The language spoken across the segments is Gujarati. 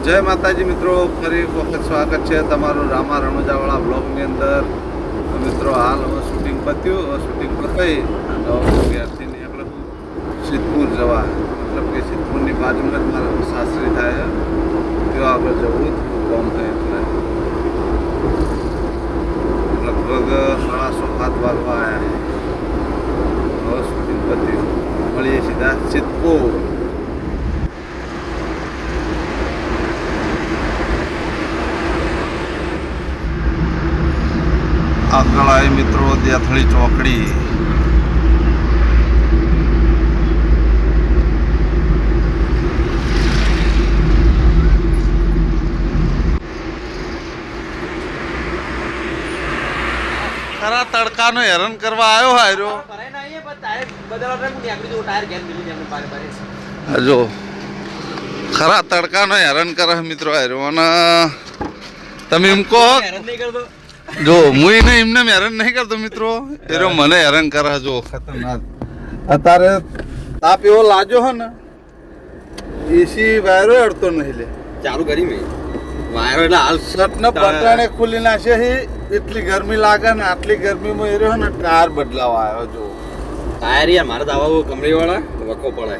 જય માતાજી મિત્રો, ફરી વખત સ્વાગત છે તમારું રામા રણુજાવાળા બ્લોગની અંદર. મિત્રો, હાલ હવે શૂટિંગ પત્યું શૂટિંગ પતાવી અને આપણે સિદ્ધપુર જવા. મતલબ કે સિદ્ધપુરની બાજુમાં જ મારા સાસરી થાય છે ત્યાં આગળ જવું કોમ થાય એટલે લગભગ સાડા સાત વાગવા આવ્યા હવે શૂટિંગ પત્યું મળીએ સીધા સિદ્ધપુર આગળ આવી મિત્રો દેથળી ચોકડી. ખરા તડકાનો હેરાન કરવા આવ્યો હાર્યો જો ખરા તડકાનો હેરાન કરે મિત્રો હાર્યો અને તમે એમ કહો જો હું એને એમને હેરાન નહીં કરતો મિત્રો. એ મને હેરાન કરે જો. ખતરનાક. અત્યારે તાપ એવો લાજો હે ને એસી વાયરો અડતો નહીં લે. ચાલુ કરી મેં. વાયરો એટલે હાલ શર્ટ ને બટણે ખુલી નાખે છે એટલી ગરમી લાગે ને આટલી ગરમીમાં એ રહ્યો ને ટાયર બદલાવા આવ્યો જો. ટાયર યાર મારે તો આવા કમરી વાળા વકો પડે.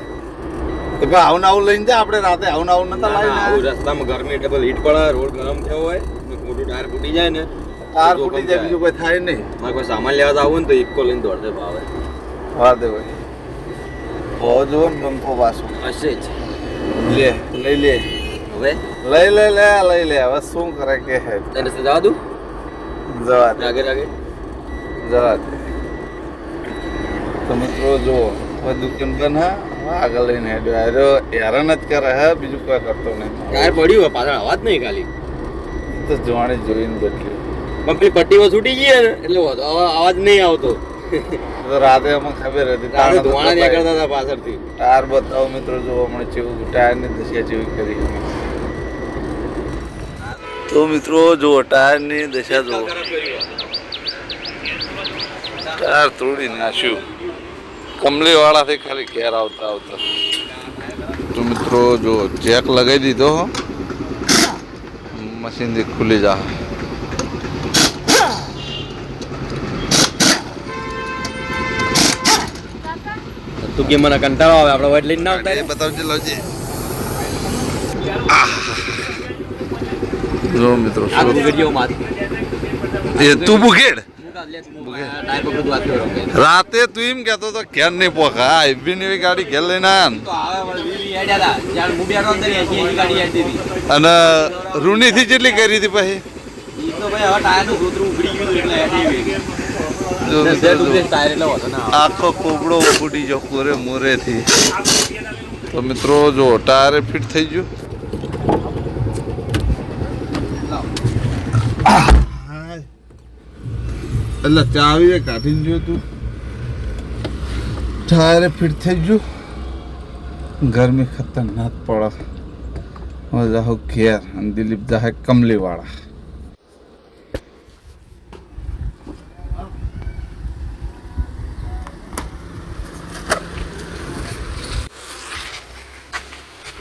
તો ભાઈ આવું ને આવું લઈને જાય આપણે રાતે આવું ને આવું નતા આવું લાવીને. રસ્તામાં ગરમી ડબલ હીટ પડે રોડ ગરમ થયો હોય મોટું ટાયર ફૂટી જાય ને ટાયર ફૂટી જાય બીજું કોઈ થાય નહીં. મારે કોઈ સામાન લેવા તો આવું ને તો ઇક્કો લઈને દોડતે ભાવે. હા દે ભાઈ. બહુ જુઓ ને બંકો પાછો. હશે જ. લે લઈ લે. હવે? લઈ લે લે લઈ લે. હવે શું કરે કે હે? તને સજા જવા દઉં? જવા દે. આગળ આગળ જવા દે. તો મિત્રો જુઓ. હવે દુકાન બંધ હા આગળ લઈને હેડ્યો. હેરાન જ કરે હે બીજું કોઈ કરતો નહીં. ટાયર પડ્યું હોય પાછળ અવાજ નહીં ખાલી. તો જોવાણી જોઈને બદલ્યું પણ પેલી પટ્ટીઓ છૂટી ગઈ ને? એટલે અવાજ નહીં આવતો. રાતે અમને ખબર હતી. તારે ધોવાણા. નીકળતા હતા પાછળથી. ટાયર બતાવો મિત્રો જો મળે જેવું ટાયરની દશા જેવી કરી તો મિત્રો જુઓ ટાયરની દશા જુઓ. ટાયર તોડી નાખ્યું. કમલીવાળાથી ખાલી ઘેર આવતા આવતા. તો મિત્રો જો ચેક લગાવી દીધો મશીનથી ખુલી જા. તું કે મને કંટાળો આવે આપણે વાઈટ લઈને ના આવતા બતાવજે લાવજે. જો મિત્રો આ માં એ તું બુકેડ રાતે તું એમ કેતો તો ઘેર નહીં પોખા. આ એવી ને એવી ગાડી ઘેર લઈને અને રૂનીથી જેટલી કરી હતી પછી? આખો કોબડો ફૂટી જો કોરે મોરેથી. તો મિત્રો જો ટાયરે ફિટ થઈ ગયું. એટલે ચાવી કાઢી જોયું તું. ટાયરે ફિટ થઈ ગયું. ગરમી ખતરનાક પડે. જાહો ઘેર અને દિલીપ જાહે કમલી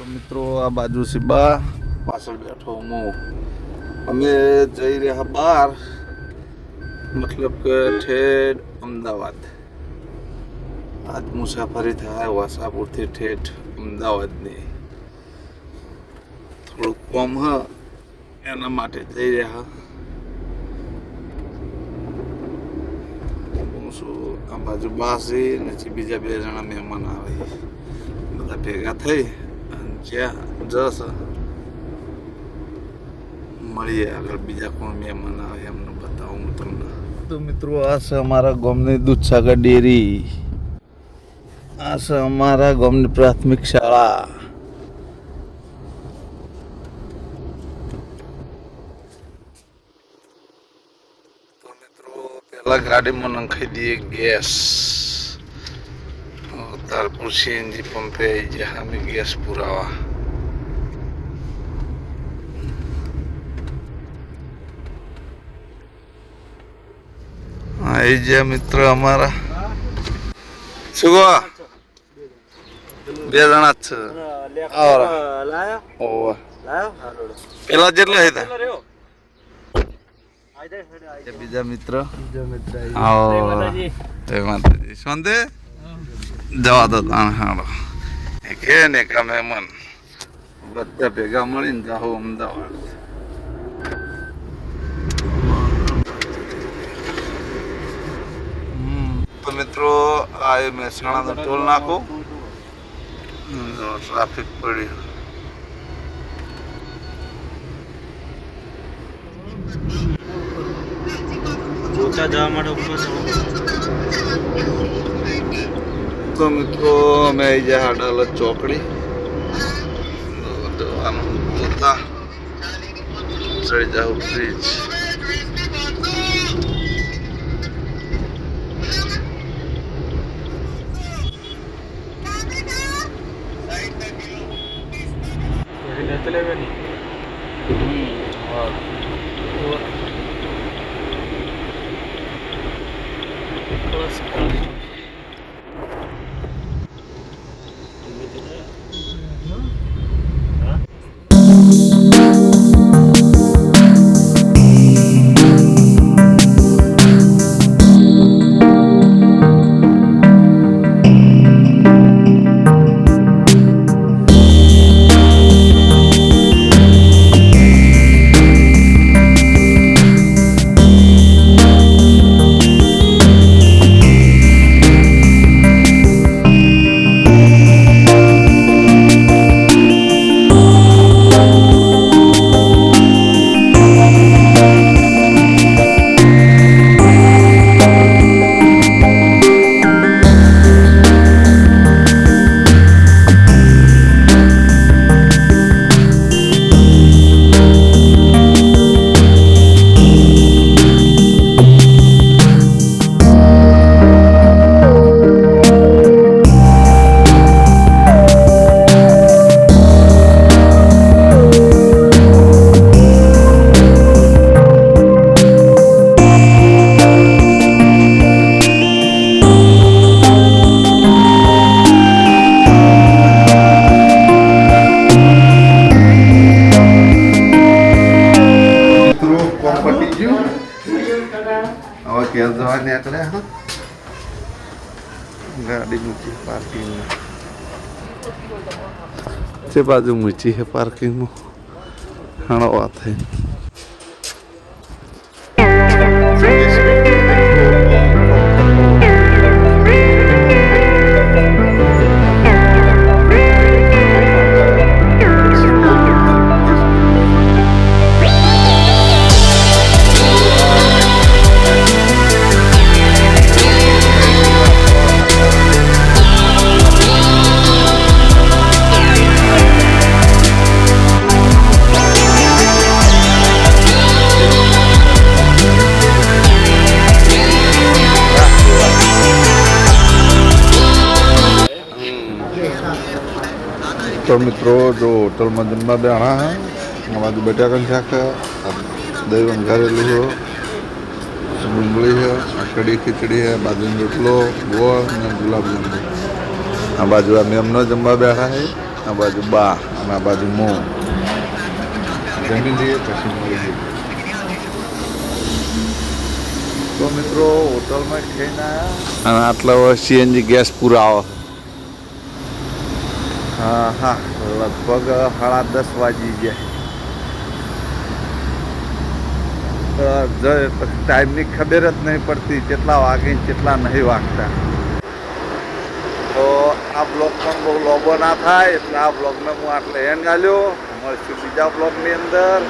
મિત્રો, આ બાજુ છે બા પાછળ બેઠો હું. અમે જઈ રહ્યા બહાર. મતલબ કે ઠેઠ અમદાવાદ. આજ મુસાફરી થાય વાસાપુરથી ઠેઠ અમદાવાદની. થોડુંક કોમ હ, એના માટે જઈ રહ્યા. આ બાજુ બાસી, ને બીજા બે જણા મહેમાન આવે. બધા ભેગા થઈ. અને જ્યાં જશ મળીએ આગળ બીજા કોણ મહેમાન આવે એમને બતાવું હું તમને તો મિત્રો આ છે અમારા ગામની દૂધસાગર ડેરી આ છે અમારા ગામની પ્રાથમિક શાળા તો મિત્રો પહેલા ગાડીમાં નંખાઈ દઈએ ગેસ તારપુર સીએનજી પંપે આવી ગયા અમે ગેસ પુરાવા હા એ જે મિત્ર અમારા શું કહો બે જણા જ છે આવરા ઓવા પેલા જેટલા હતા બીજા મિત્ર આવો જય માતાજી શાંતિ જવા દો હાલો કે ને કમે મન. બધા ભેગા મળીને જાઓ અમદાવાદ. તો મિત્રો આ એ મહેસાણાનો ટોલ નાખો. ટ્રાફિક પડ્યું જવા માટે ઉપર તો મિત્રો અમે આવી ગયા અડાલત ચોકડી જવાનું પોતા ચડી જાવ બ્રિજ મિત્રો મૂકી પાર્કિંગ તે બાજુ મૂકી છે તો મિત્રો, જો હોટલમાં જમવા બેણા હે બાજુ બટાકાનું શાક દહીં વંઘારેલું છે, ડુંગળી છે આખડી ખીચડી છે બાજુનો રોટલો, ગોળ અને ગુલાબજાંબુ. આ બાજુ આ મેમનો જમવા બેઠા છે આ બાજુ બા અને આ બાજુ મો. તો મિત્રો, હોટલમાં ખાઈને આવ્યા અને આટલા સીએનજી ગેસ પુરાવો. હા હા લગભગ સાડા દસ વાગી ગયા ટાઈમની ખબર જ નહીં પડતી કેટલા વાગે કેટલા નહીં વાગતા તો આ બ્લોગ પણ બહુ લોબો ના થાય એટલે આ બ્લોગને હું આટલે એન્ડ ગાલ્યો મળશું બીજા બ્લોગની અંદર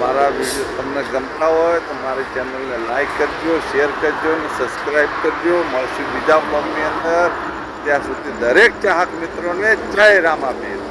મારા વીડિયો તમને ગમતા હોય તો મારી ચેનલને લાઈક કરજો શેર કરજો અને સબસ્ક્રાઈબ કરજો. મળશું બીજા બ્લોગની અંદર ત્યાં સુધી દરેક ચાહક મિત્રોને જય રામાબેન